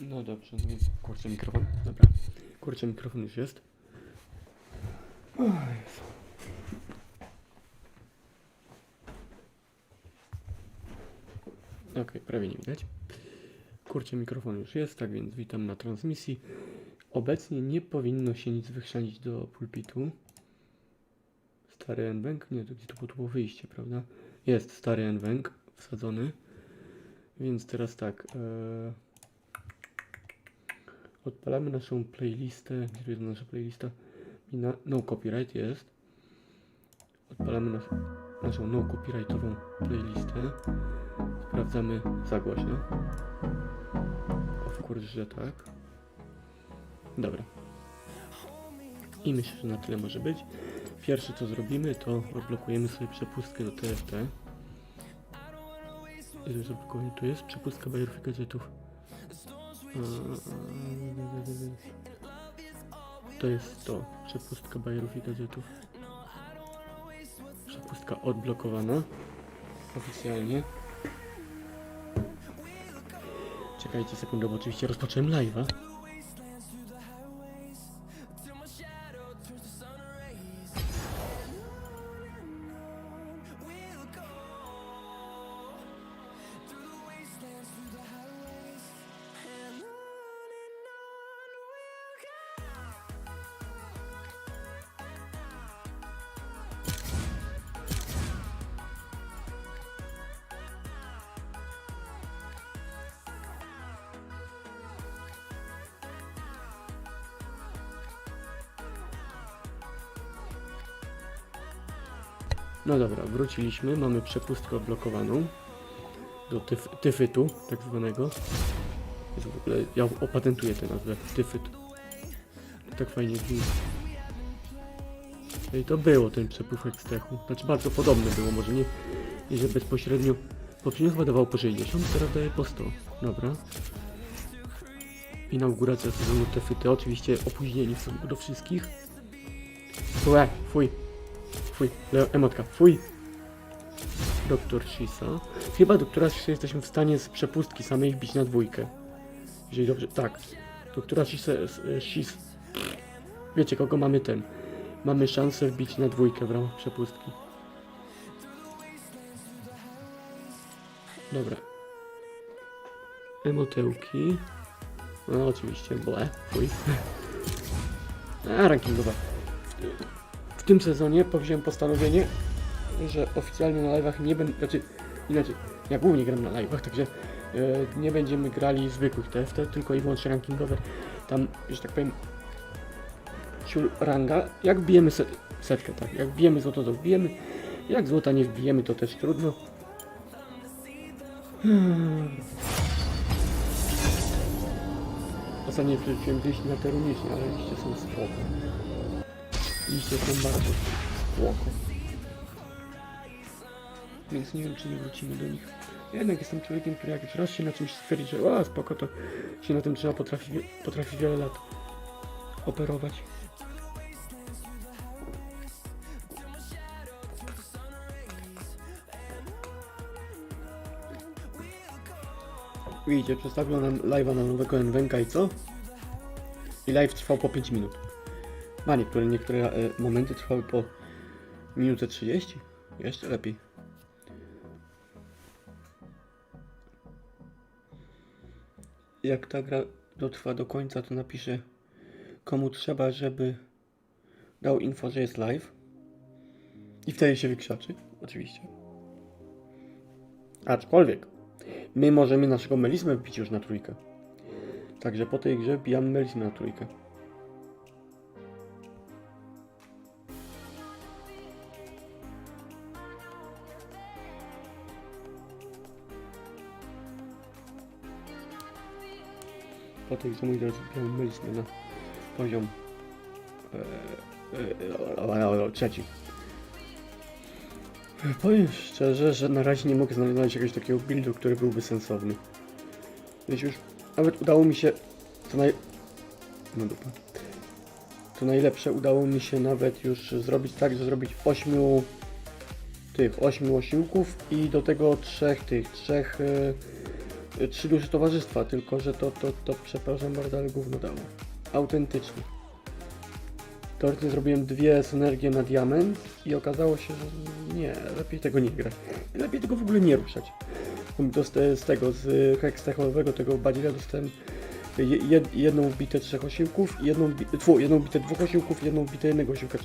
No dobrze, no więc kurczę mikrofon. Dobra. Kurczę mikrofon już jest. O Jezu. Okej, prawie nie widać. Kurczę mikrofon już jest, tak więc witam na transmisji. Obecnie nie powinno się nic wychrzanić do pulpitu. Stary Enbank? Nie, to gdzie to było wyjście, prawda? Jest stary Enbank wsadzony. Więc teraz tak. E... Odpalamy naszą playlistę. Gdzie jest nasza playlista? I na, no copyright jest. Odpalamy nas, naszą no copyrightową playlistę. Sprawdzamy za głośno. Of course, że tak. Dobra. I myślę, że na tyle może być. Pierwsze co zrobimy, to odblokujemy sobie przepustkę do TFT. Ile zablokowanie tu jest? Przepustka gadżetów. To jest to. Przepustka bajerów i gadżetów. Przepustka odblokowana. Oficjalnie. Czekajcie sekundę, bo oczywiście rozpocząłem live'a. No dobra, wróciliśmy, mamy przepustkę odblokowaną do tyf tyfytu, tak zwanego. Jest w ogóle, ja opatentuję tę nazwę, tyfyt. Tak fajnie brzmi. No i to było ten przepływek stechu. Znaczy bardzo podobne było, może nie, nie że bezpośrednio. Poprzednio chyba dawał po 60, teraz daje po 100. Dobra. Inauguracja sezonu Tyfyty, oczywiście opóźnieni w stosunku do wszystkich. Łe, fuj. Fuj, Leo, emotka, fuj. Doktor Shisa. Chyba doktora Shisa jesteśmy w stanie z przepustki samej wbić na dwójkę. Jeżeli dobrze, tak. Doktora Shisa, Shis. Wiecie kogo mamy ten. Mamy szansę wbić na dwójkę w ramach przepustki. Dobra. Emotełki. No oczywiście, ble, fuj. A, rankingowa w tym sezonie powziąłem postanowienie, że oficjalnie na live'ach nie będę, znaczy inaczej, ja głównie gram na live'ach, także e, nie będziemy grali zwykłych TFT, tylko i wyłącznie rankingowe. Tam, że tak powiem, ciul ranga, jak bijemy set, setkę, tak, jak bijemy złoto, to wbijemy, jak złota nie wbijemy, to też trudno. Hmm. Ostatnio wrzuciłem liście na terunicznie, ale liście są spoko. Liście są bardzo spoko. Więc nie wiem, czy nie wrócimy do nich. Jednak jestem człowiekiem, który jak raz się na czymś stwierdzi, że o, spoko, to się na tym trzeba potrafi, potrafi wiele lat operować. Widzicie, przedstawił nam live'a na nowego Nwenka i co? I live trwał po 5 minut. Ma niektóre, niektóre momenty trwały po minutę 30. Jeszcze lepiej. Jak ta gra dotrwa do końca, to napiszę komu trzeba, żeby dał info, że jest live. I wtedy się wykrzaczy, oczywiście. Aczkolwiek, my możemy naszego melismę wbić już na trójkę. Także po tej grze wbijamy melismę na trójkę. Po tej wbijamy melismę na poziom e, e, e, trzeci. Powiem szczerze, że na razie nie mogę znaleźć jakiegoś takiego buildu, który byłby sensowny. Więc już nawet udało mi się to naj... No dupa. To najlepsze udało mi się nawet już zrobić tak, że zrobić 8 tych 8 osiłków i do tego trzech tych, trzech trzy duże towarzystwa, tylko że to, to, to przepraszam bardzo, ale gówno dało. Autentycznie. Teoretycznie zrobiłem dwie synergie na diament i okazało się, że nie, lepiej tego nie grać. Lepiej tego w ogóle nie ruszać. To z, z tego, z hekstechowego tego badziewia dostałem jed, jedną bitę trzech osiłków, jedną, tfu, jedną bitę dwóch osiłków jedną bitę jednego osiłka.